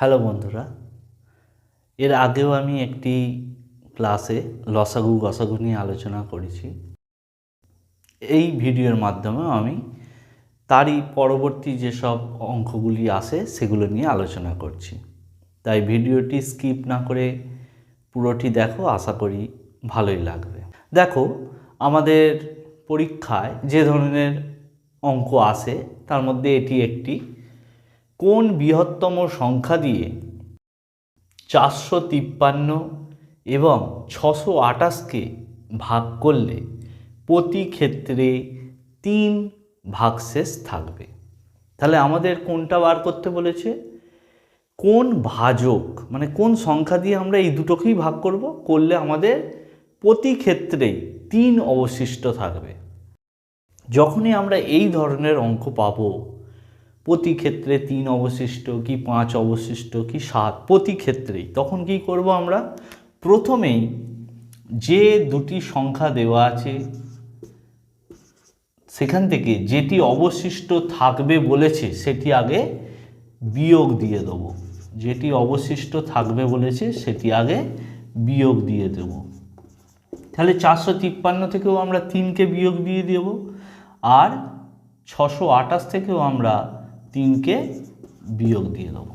Hello বন্ধুরা, এর আগেও আমি একটি ক্লাসে লসাগু গসাগু নিয়ে আলোচনা করেছি। এই ভিডিওর মাধ্যমেও আমি তারই পরবর্তী যেসব অঙ্কগুলি আসে সেগুলো নিয়ে আলোচনা করছি। তাই ভিডিওটি স্কিপ না করে পুরোটি দেখো, আশা করি ভালোই লাগবে। দেখো, আমাদের পরীক্ষায় যে ধরনের অঙ্ক আসে তার মধ্যে এটি একটি কোন বৃহত্তম সংখ্যা দিয়ে চারশো তিপ্পান্ন এবং ছশো আটাশকে ভাগ করলে প্রতি ক্ষেত্রে তিন ভাগশেষ থাকবে? তাহলে আমাদের কোনটা বার করতে বলেছে? কোন ভাজক মানে কোন সংখ্যা দিয়ে আমরা এই দুটোকেই ভাগ করব? করলে আমাদের প্রতি ক্ষেত্রেই তিন অবশিষ্ট থাকবে। যখনই আমরা এই ধরনের অঙ্ক পাবো প্রতি ক্ষেত্রে তিন অবশিষ্ট কি পাঁচ অবশিষ্ট কি সাত, প্রতি ক্ষেত্রেই। তখন কি করব আমরা? প্রথমেই যে দুটি সংখ্যা দেওয়া আছে, সেখান থেকে যেটি অবশিষ্ট থাকবে বলেছে, সেটি আগে বিয়োগ দিয়ে দেবো। যেটি অবশিষ্ট থাকবে বলেছে, সেটি আগে বিয়োগ দিয়ে দেব। তাহলে চারশো তিপ্পান্ন থেকেও আমরা তিনকে বিয়োগ দিয়ে দেব, আর ছশো আঠাশ থেকেও আমরা তিনকে বিয়োগ দিয়ে দেবো।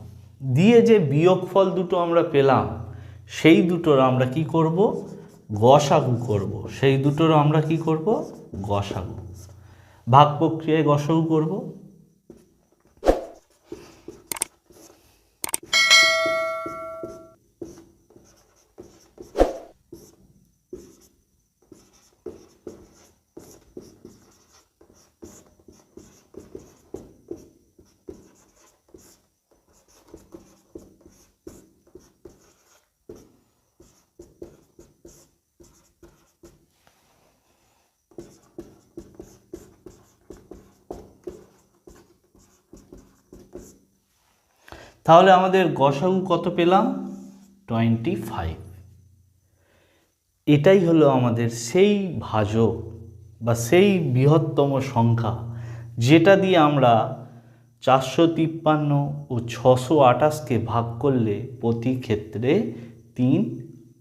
দিয়ে যে বিয়োগফল দুটো আমরা পেলাম, সেই দুটোর আমরা কি করব? গসাগু করব। সেই দুটোর আমরা কি করব? গসাগু। ভাগ প্রক্রিয়ায় গসাগু করব। তাহলে আমাদের গসাগু কত পেলাম? টোয়েন্টি ফাইভ এটাই হলো আমাদের সেই ভাজক বা সেই বৃহত্তম সংখ্যা, যেটা দিয়ে আমরা চারশো তিপ্পান্ন ও ছশো আঠাশকে ভাগ করলে প্রতি ক্ষেত্রে তিন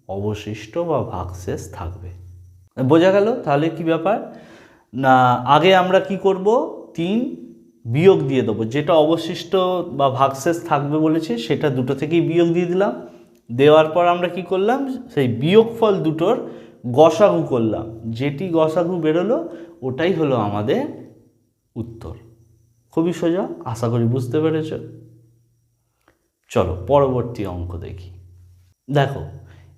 অবশিষ্ট বা ভাগশেষ থাকবে। বোঝা গেল তাহলে কি ব্যাপার? না, আগে আমরা কি করব? তিন বিয়োগ দিয়ে দেবো। যেটা অবশিষ্ট বা ভাগশেষ থাকবে বলেছে, সেটা দুটো থেকেই বিয়োগ দিয়ে দিলাম। দেওয়ার পর আমরা কি করলাম? সেই বিয়োগফল দুটোর গসাগু করলাম। যেটি গসাগু বেরোলো, ওটাই হলো আমাদের উত্তর। খুবই সোজা, আশা করি বুঝতে পেরেছ? চলো, পরবর্তী অঙ্ক দেখি। দেখো,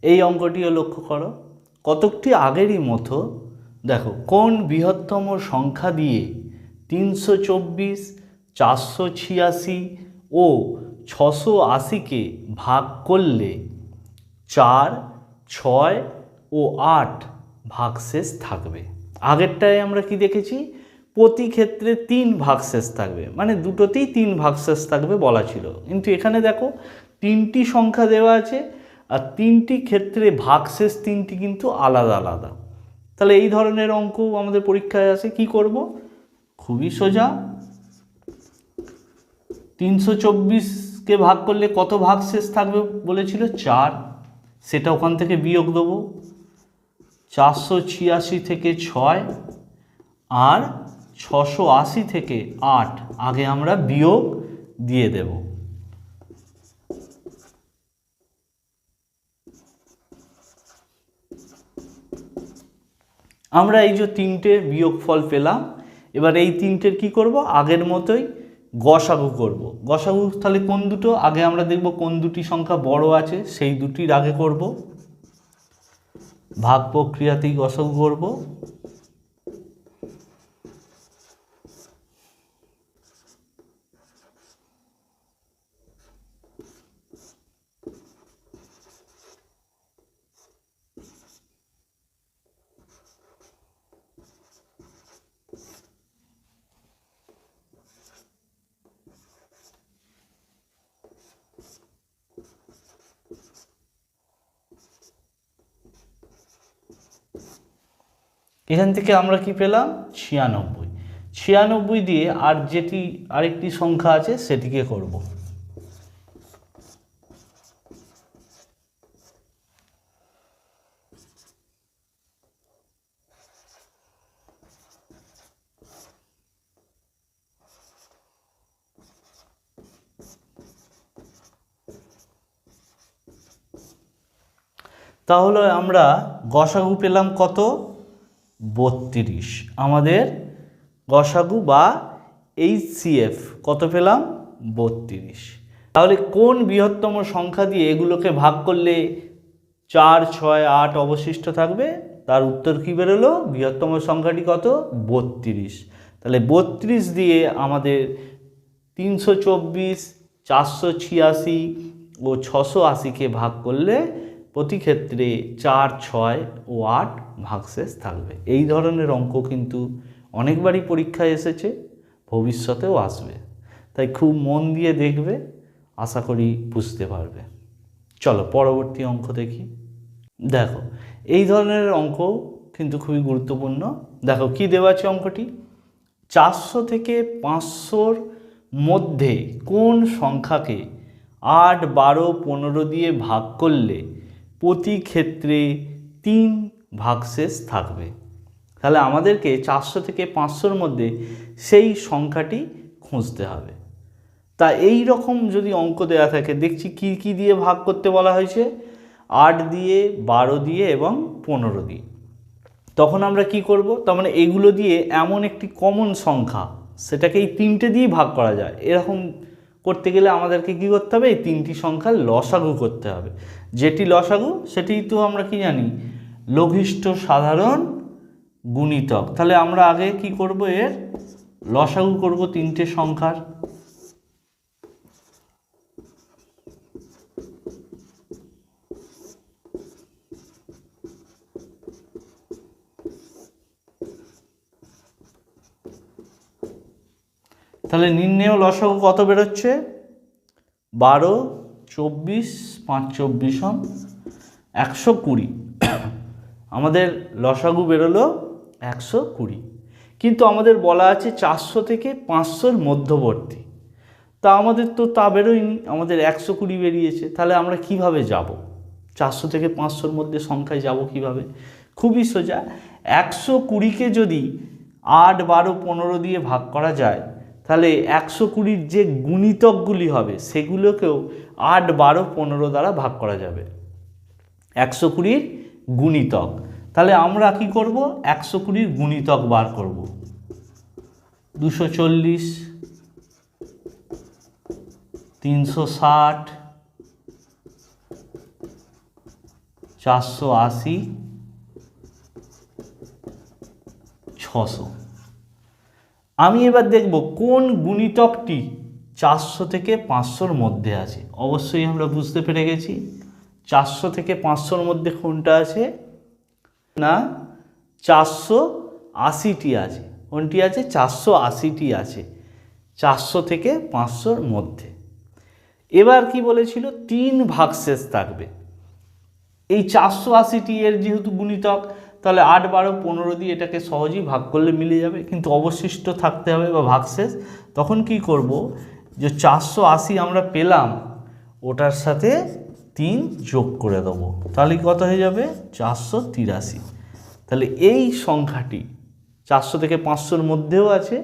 এই অঙ্কটিও লক্ষ্য করো। কতকটি আগেরই মতো, দেখো, কোন বৃহত্তম সংখ্যা দিয়ে তিনশো চব্বিশ, চারশো ছিয়াশি ও ছশো আশিকে ভাগ করলে চার, ছয় ও আট ভাগশেষ থাকবে। আগেরটায় আমরা কি দেখেছি? প্রতি ক্ষেত্রে তিন ভাগশেষ থাকবে। মানে দুটোতেই তিন ভাগশেষ থাকবে বলা ছিল। কিন্তু এখানে দেখো, তিনটি সংখ্যা দেওয়া আছে আর তিনটি ক্ষেত্রে ভাগশেষ তিনটি কিন্তু আলাদা আলাদা। তাহলে এই ধরনের অঙ্ক আমাদের পরীক্ষায় আসে। কি করব? খুবই সোজা। তিনশো চব্বিশকে ভাগ করলে কত ভাগ শেষ থাকবে বলেছিল? চার। সেটা ওখান থেকে বিয়োগ দেবো। চারশো ছিয়াশি থেকে ছয় আর ছশো আশি থেকে আট। আগে আমরা বিয়োগ দিয়ে দেব। আমরা এই যে তিনটে বিয়োগফল পেলাম এবার এই তিনটের কি করব? আগের মতোই গসাগু করব। গসাগু তাহলে কোন দুটো? আগে আমরা দেখব কোন দুটি সংখ্যা বড় আছে, সেই দুটির আগে করব। ভাগ প্রক্রিয়াতেই গসাগু করব। এখান থেকে আমরা কি পেলাম? ছিয়ানব্বই। ছিয়ানব্বই দিয়ে আর যেটি আরেকটি সংখ্যা আছে, সেটিকে করব। তাহলে আমরা গসাগু পেলাম কত? বত্রিশ। আমাদের গসাগু বা এইচসিএফ কত পেলাম? বত্রিশ। তাহলে কোন বৃহত্তম সংখ্যা দিয়ে এগুলোকে ভাগ করলে চার, ছয়, আট অবশিষ্ট থাকবে? তার উত্তর কী বেরোলো? বৃহত্তম সংখ্যাটি কত? বত্রিশ। তাহলে বত্রিশ দিয়ে আমাদের তিনশো চব্বিশ, চারশো ছিয়াশি ও ছশো আশিকে ভাগ করলে প্রতি ক্ষেত্রে চার, ছয় ও আট ভাগশেষ থাকবে। এই ধরনের অঙ্ক কিন্তু অনেকবারই পরীক্ষায় এসেছে, ভবিষ্যতেও আসবে। তাই খুব মন দিয়ে দেখবে, আশা করি বুঝতে পারবে। চলো পরবর্তী অঙ্ক দেখি। দেখো, এই ধরনের অঙ্ক কিন্তু খুবই গুরুত্বপূর্ণ। দেখো, কি দেওয়া আছে অঙ্কটি? চারশো থেকে পাঁচশোর মধ্যে কোন সংখ্যাকে আট, বারো, পনেরো দিয়ে ভাগ করলে প্রতি ক্ষেত্রে তিন ভাগশেষ থাকবে। তাহলে আমাদেরকে চারশো থেকে পাঁচশোর মধ্যে সেই সংখ্যাটি খুঁজতে হবে। তা এই রকম যদি অঙ্ক দেওয়া থাকে, দেখছি কি কি দিয়ে ভাগ করতে বলা হয়েছে? আট দিয়ে, বারো দিয়ে এবং পনেরো দিয়ে। তখন আমরা কি করব? তার মানে এগুলো দিয়ে এমন একটি কমন সংখ্যা, সেটাকে এই তিনটে দিয়ে ভাগ করা যায়। এরকম করতে গেলে আমাদেরকে কি করতে হবে? এই তিনটি সংখ্যা লসাগু করতে হবে। যেটি লসাগু সেটি তো আমরা কি জানি? লঘিষ্ঠ সাধারণ গুণিতক। তাহলে আমরা আগে কি করব এর? লসাগু করব তিনটে সংখ্যার। তাহলে নির্ণেয় লসাগু কত বেরোচ্ছে? বারো চব্বিশ, পাঁচ চব্বিশ হন, একশো কুড়ি। আমাদের লসাগু বেরোলো একশো কুড়ি। কিন্তু আমাদের বলা আছে চারশো থেকে পাঁচশোর মধ্যবর্তী। তা আমাদের তো তা বেরোয়নি, আমাদের একশো কুড়ি বেরিয়েছে। তাহলে আমরা কীভাবে যাব? চারশো থেকে পাঁচশোর মধ্যে সংখ্যায় যাব কীভাবে? খুবই সোজা। একশো কুড়িকে যদি আট, বারো, পনেরো দিয়ে ভাগ করা যায় তাহলে একশো কুড়ির যে গুণিতকগুলি হবে, সেগুলোকেও আট, বারো, পনেরো দ্বারা ভাগ করা যাবে। একশো কুড়ির গুণিতক। তাহলে আমরা কি করব? একশো কুড়ির গুণিতক বার করব। দুশো চল্লিশ, তিনশো ষাট, চারশো আশি, ছশো। আমি এবার দেখব কোন গুণিতকটি চারশো থেকে পাঁচশোর মধ্যে আছে। অবশ্যই আমরা বুঝতে পেরে গেছি। চারশো থেকে পাঁচশোর মধ্যে কোনটা আছে? না, চারশো আশিটি আছে। কোনটি আছে? চারশো আশিটি আছে। চারশো থেকে পাঁচশোর মধ্যে। এবার কি বলেছিল? তিন ভাগশেষ থাকবে। এই চারশো আশিটি এর যেহেতু গুণিতক তাহলে আট, বারো, পনেরো দিয়ে এটাকে সহজেই ভাগ করলে মিলে যাবে। কিন্তু অবশিষ্ট থাকতে হবে বা ভাগশেষ তখন কি করব যে চারশো আশি আমরা পেলাম, ওটার সাথে তিন যোগ করে দেবো। তাহলে কত হয়ে যাবে? চারশো তিরাশি। তাহলে এই সংখ্যাটি চারশো থেকে পাঁচশোর মধ্যেও আছে।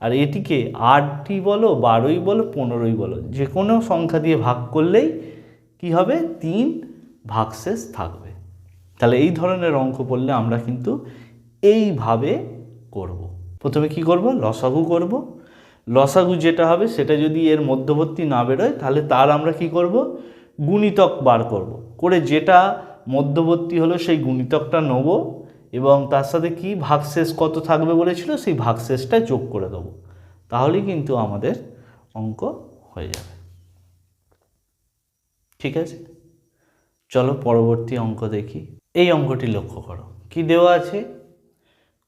আর এটিকে আটটি বলো, বারোই বলো, পনেরোই বলো, যে কোনো সংখ্যা দিয়ে ভাগ করলেই কি হবে? তিন ভাগশেষ থাকবে। তাহলে এই ধরনের অঙ্ক পড়লে আমরা কিন্তু এইভাবে করব। প্রথমে কি করব? লসাগু করব। লসাগু যেটা হবে সেটা যদি এর মধ্যবর্তী না বেরোয়, তাহলে তার আমরা কি করব? গুণিতক বার করব। করে যেটা মধ্যবর্তী হলো সেই গুণিতকটা নেব এবং তার সাথে কি ভাগশেষ কত থাকবে বলেছিল, সেই ভাগশেষটা যোগ করে দেবো। তাহলেই কিন্তু আমাদের অঙ্ক হয়ে যাবে। ঠিক আছে? চলো পরবর্তী অঙ্ক দেখি। এই অঙ্কটি লক্ষ্য করো। কি দেওয়া আছে?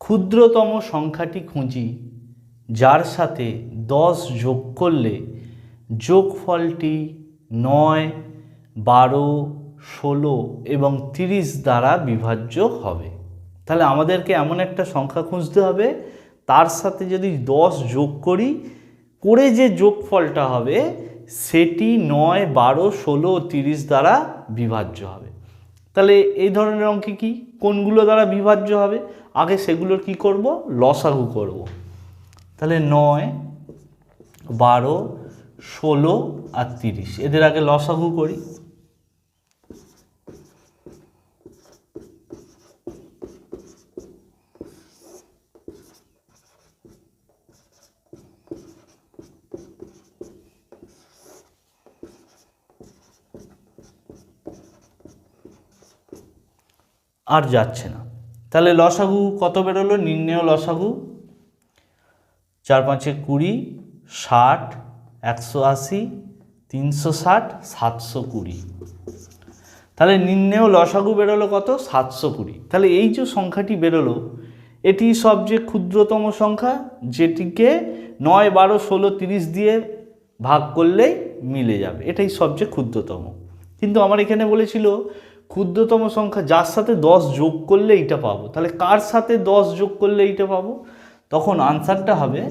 ক্ষুদ্রতম সংখ্যাটি খুঁজি, যার সাথে দশ যোগ করলে যোগফলটি নয়, বারো, ষোলো এবং তিরিশ দ্বারা বিভাজ্য হবে। তাহলে আমাদেরকে এমন একটা সংখ্যা খুঁজতে হবে, তার সাথে যদি দশ যোগ করি, করে যে যোগফলটা হবে, সেটি নয়, বারো, ষোলো, তিরিশ দ্বারা বিভাজ্য হবে। তাহলে এই ধরনের অঙ্কে কি? কোনগুলো দ্বারা বিভাজ্য হবে? আগে সেগুলোর কি করব? লসাগু করব। তাহলে নয়, বারো, ষোলো আর তিরিশ। এদের আগে লসাগু করি। আর যাচ্ছে না। তাহলে লসাগু কত বেরোলো? নির্ণেয় লসাগু চার পাঁচে কুড়ি, ষাট, একশো আশি, তিনশো ষাট, সাতশো কুড়ি। তাহলে নির্ণেয় লসাগু বেরোলো কত? সাতশো কুড়ি। তাহলে এই যে সংখ্যাটি বেরোলো, এটি সবচেয়ে ক্ষুদ্রতম সংখ্যা, যেটিকে নয়, বারো, ষোলো, তিরিশ দিয়ে ভাগ করলেই মিলে যাবে। এটাই সবচেয়ে ক্ষুদ্রতম। কিন্তু আমার এখানে বলেছিল ক্ষুদ্রতম সংখ্যা, যার সাথে দশ যোগ করলে এইটা পাবো। তাহলে কার সাথে দশ যোগ করলে এইটা পাবো? তখন আনসারটা হবে,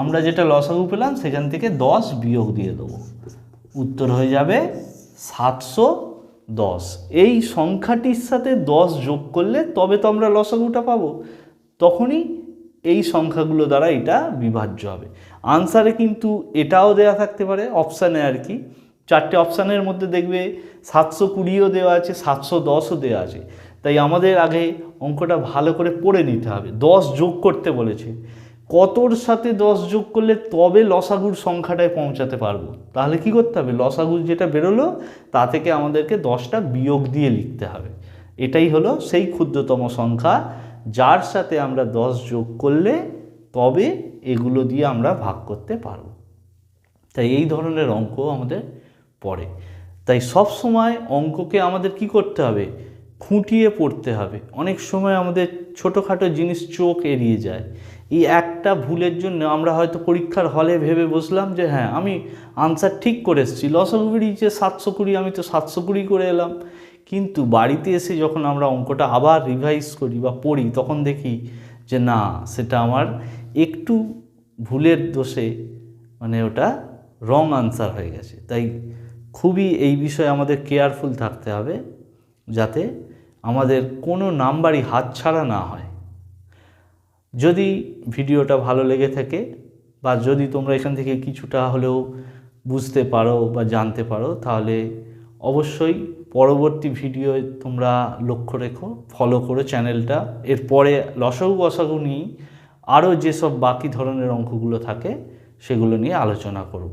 আমরা যেটা লসাগু পেলাম, সেখান থেকে দশ বিয়োগ দিয়ে দেবো। উত্তর হয়ে যাবে সাতশো দশ। এই সংখ্যাটির সাথে দশ যোগ করলে তবে তো আমরা লসাগুটা পাবো। তখনই এই সংখ্যাগুলো দ্বারা এটা বিভাজ্য হবে। আনসারে কিন্তু এটাও দেয়া থাকতে পারে অপশানে আর কি। চারটে অপশানের মধ্যে দেখবে সাতশো কুড়িও দেওয়া আছে, সাতশো দশও দেওয়া আছে। তাই আমাদের আগে অঙ্কটা ভালো করে পড়ে নিতে হবে। দশ যোগ করতে বলেছে। কতর সাথে দশ যোগ করলে তবে লসাগুর সংখ্যাটায় পৌঁছাতে পারব? তাহলে কি করতে হবে? লসাগুর যেটা বেরোলো, তা থেকে আমাদেরকে দশটা বিয়োগ দিয়ে লিখতে হবে। এটাই হলো সেই ক্ষুদ্রতম সংখ্যা। যার সাথে আমরা দশ যোগ করলে তবে এগুলো দিয়ে আমরা ভাগ করতে পারব। তাই এই ধরনের অঙ্ক আমাদের পড়ে। তাই সব সময় অঙ্ককে আমাদের কি করতে হবে? খুঁটিয়ে পড়তে হবে। অনেক সময় আমাদের ছোটোখাটো জিনিস চোখ এড়িয়ে যায়। এই একটা ভুলের জন্য আমরা হয়তো পরীক্ষার হলে ভেবে বসলাম যে হ্যাঁ আমি আনসার ঠিক করে এসেছি। লসাগু যে সাতশো কুড়ি, আমি তো সাতশো কুড়ি করে এলাম। কিন্তু বাড়িতে এসে যখন আমরা অঙ্কটা আবার রিভাইজ করি বা পড়ি, তখন দেখি যে, না, সেটা আমার একটু ভুলের দোষে মানে ওটা রং আনসার হয়ে গেছে। তাই খুবই এই বিষয়ে আমাদের কেয়ারফুল থাকতে হবে যাতে আমাদের কোনো নাম্বারই হাতছাড়া না হয়। যদি ভিডিওটা ভালো লেগে থাকে বা যদি তোমরা এখান থেকে কিছুটা হলেও বুঝতে পারো বা জানতে পারো, তাহলে অবশ্যই পরবর্তী ভিডিও তোমরা লক্ষ্য রেখো ফলো করো চ্যানেলটা এরপরে লসাগু বসাগু নিয়ে আরও যেসব বাকি ধরনের অঙ্কগুলো থাকে, সেগুলো নিয়ে আলোচনা করব।